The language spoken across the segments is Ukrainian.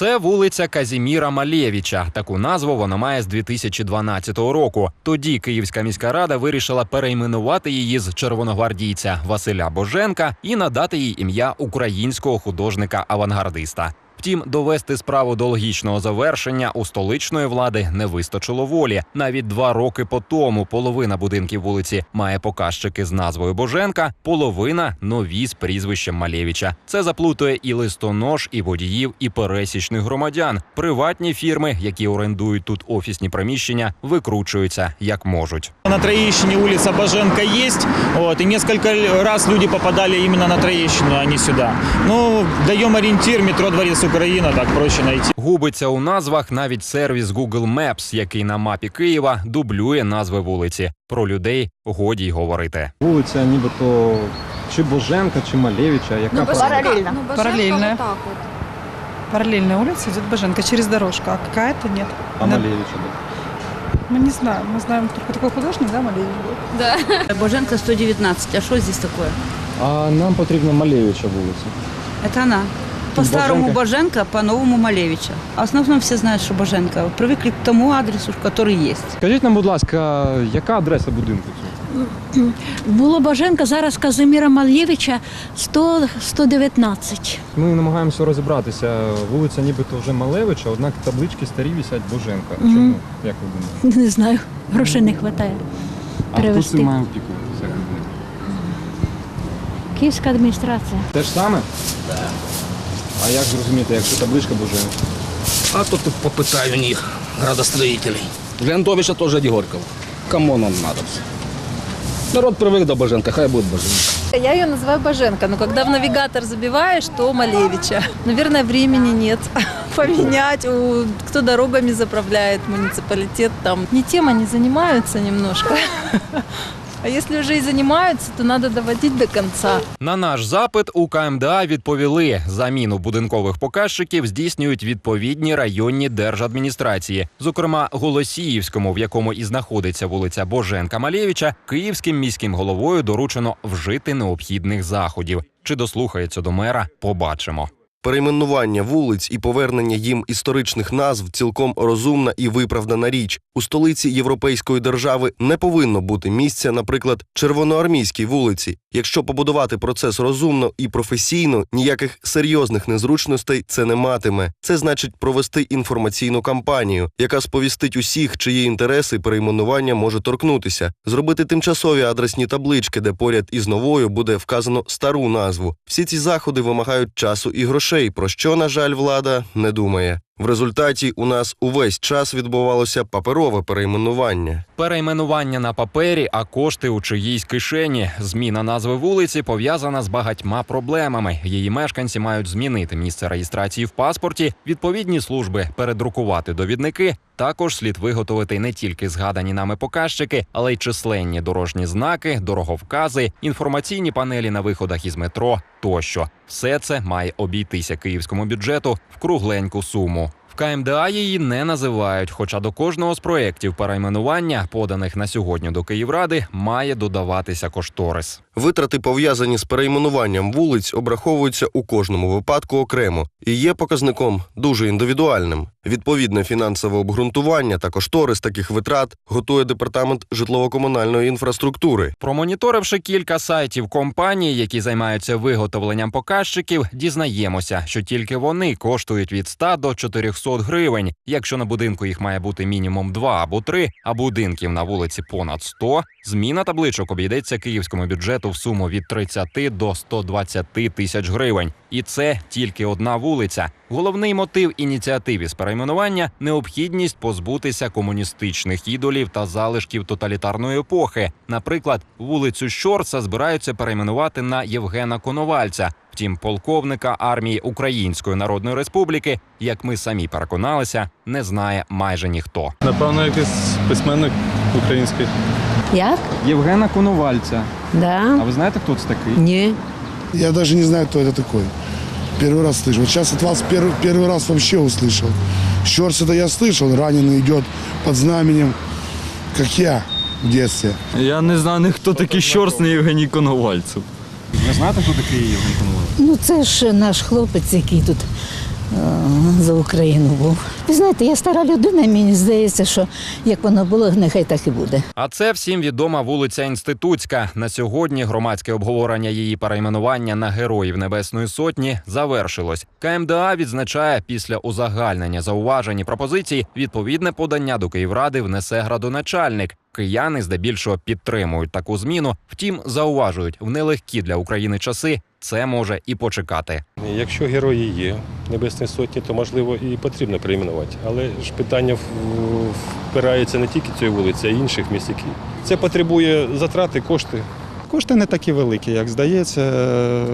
Це вулиця Казіміра Малєвіча. Таку назву вона має з 2012 року. Тоді Київська міська рада вирішила перейменувати її з червоногвардійця Василя Боженка і надати їй ім'я українського художника-авангардиста. Втім, довести справу до логічного завершення у столичної влади не вистачило волі. Навіть два роки по тому половина будинків вулиці має показчики з назвою Боженка, половина нові з прізвищем Малєвіча. Це заплутує і листонож, і водіїв, і пересічних громадян. Приватні фірми, які орендують тут офісні приміщення, викручуються як можуть. На Троещине улица Боженко есть, вот, и несколько раз люди попадали именно на Троещину, а не сюда. Ну, даем ориентир, метро Дворец Украина, так проще найти. Губиться у назвах навіть сервіс Google Maps, який на мапі Києва дублює назви вулиці. Про людей годі й говорити. Вулиця нібито чи Боженка, чи Малевича, яка Ну, правильна? параллельно. Ну, Параллельно. Боженко Вот так вот. Параллельная улица идет Боженко через дорожку, а какая-то нет. а Да. Малевича. да. Мы не знаем. Мы знаем только такой художник, да, Малевич был? Боженко 119. А что здесь такое? А нам потрібна Малевича вулиця. Это она. По-старому Боженко, по-новому Малевича. А в основном все знают, что Боженко. Привыкли к тому адресу, который есть. Скажіть нам, будь ласка, яка адреса будинку? Було Боженка, зараз Казиміра Малєвича 100, 119. Ми намагаємося розібратися. Вулиця нібито вже Малевича, однак таблички старі висять Боженка. Мгм. Чому? Як ви думаєте? Не знаю, грошей не вистачає. А хто Перевести. цим має опікуватися? Київська адміністрація. Те ж саме? Так. А як зрозуміти, якщо табличка Боженка? А то ты попытай у них, градостроителей. Глянтовича тоже Егорков. Кому он надо все? Народ привык до Боженка, хай будет Боженка. Я ее называю Боженко, но когда в навигатор забиваешь, то Малевича. Наверное, времени нет поменять. У- Кто дорогами заправляет, муниципалитет там. Не тем они занимаются немножко. А если уже и занимаются, то надо доводить до конца. На наш запит у КМДА відповіли, заміну будинкових показчиків здійснюють відповідні районні держадміністрації. Зокрема, Голосіївському, в якому і знаходиться вулиця Боженка Малєвича, київським міським головою доручено вжити необхідних заходів. Чи дослухається до мера? Побачимо. Перейменування вулиць і повернення їм історичних назв цілком розумна і виправдана річ. У столиці європейської держави не повинно бути місця, наприклад, червоноармійській вулиці. Якщо побудувати процес розумно і професійно, ніяких серйозних незручностей це не матиме. Це значить провести інформаційну кампанію, яка сповістить усіх, чиї інтереси перейменування може торкнутися, зробити тимчасові адресні таблички, де поряд із новою буде вказано стару назву. Всі ці заходи вимагають часу і грошей, про що, на жаль, влада не думає. В результаті у нас увесь час відбувалося паперове перейменування. Перейменування на папері, а кошти у чиїсь кишені. Зміна назви вулиці пов'язана з багатьма проблемами. Її мешканці мають змінити місце реєстрації в паспорті, відповідні служби передрукувати довідники. Також слід виготовити не тільки згадані нами показчики, але й численні дорожні знаки, дороговкази, інформаційні панелі на виходах із метро тощо. Все це має обійтися київському бюджету в кругленьку суму. КМДА її не називають, хоча до кожного з проєктів перейменування, поданих на сьогодні до Київради, має додаватися кошторис. Витрати, пов'язані з перейменуванням вулиць, обраховуються у кожному випадку окремо і є показником дуже індивідуальним. Відповідне фінансове обґрунтування та кошторис таких витрат готує департамент житлово-комунальної інфраструктури. Промоніторивши кілька сайтів компаній, які займаються виготовленням показчиків, дізнаємося, що тільки вони коштують від 100 до 400 гривень. Якщо на будинку їх має бути мінімум 2 або 3, а будинків на вулиці понад 100, зміна табличок обійдеться київському бюджету в суму від 30 до 120 тисяч гривень. І це тільки одна вулиця. Головний мотив ініціативи з перейменування необхідність позбутися комуністичних ідолів та залишків тоталітарної епохи. Наприклад, вулицю Щорса збираються перейменувати на Євгена Коновальця. Втім, полковника армії Української Народної Республіки, як ми самі переконалися, не знає майже ніхто. Напевно, якийсь письменник український. Як? Євгена Коновальця. А Да. ви знаєте, хто це такий? Ні. Я даже не знаю, кто это такой. Первый раз слышу. Вот сейчас от вас первый, первый раз вообще услышал. Щорс это я слышал. Раненый идет под знаменем, как я в детстве. Я не знаю, ні хто такий Щорс, ні Євгеній Коновальцев. Ви знаєте, хто такий Євген Коновальця? Ну це ж наш хлопець, який тут е, за Україну був. Ви знаєте, я стара людина, мені здається, що як воно було, нехай так і буде. А це всім відома вулиця Інститутська. На сьогодні громадське обговорення її перейменування на Героїв Небесної Сотні завершилось. КМДА відзначає після узагальнення зауважень і пропозицій відповідне подання до Київради внесе градоначальник. Кияни здебільшого підтримують таку зміну. Втім, зауважують в нелегкі для України часи. Це може і почекати. Якщо герої є Небесної Сотні, то можливо і потрібно перейменувати. Але ж питання впирається не тільки цієї вулиці, а й інших місць. які- Це потребує затрати, кошти. Кошти не такі великі, як здається, е,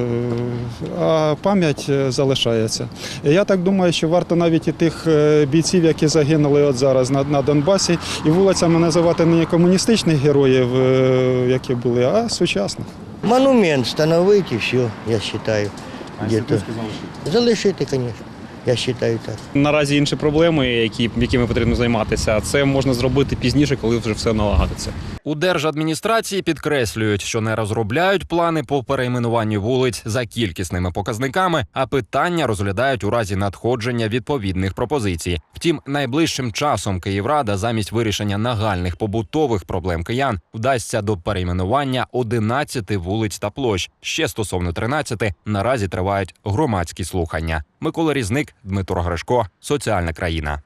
а пам'ять е, залишається. Я так думаю, що варто навіть і тих е, бійців, які загинули от зараз на, на Донбасі, і вулицями називати не комуністичних героїв, які були, а сучасних. Монумент встановити і все, я вважаю. Где-то. Залишити, звісно. Я вважаю так. Наразі інші проблеми, які, якими потрібно займатися, це можна зробити пізніше, коли вже все налагодиться. У держадміністрації підкреслюють, що не розробляють плани по перейменуванню вулиць за кількісними показниками, а питання розглядають у разі надходження відповідних пропозицій. Втім, найближчим часом Київрада замість вирішення нагальних побутових проблем киян вдасться до перейменування 11 вулиць та площ. Ще стосовно 13 наразі тривають громадські слухання. Микола Різник, Дмитро Гришко, соціальна країна.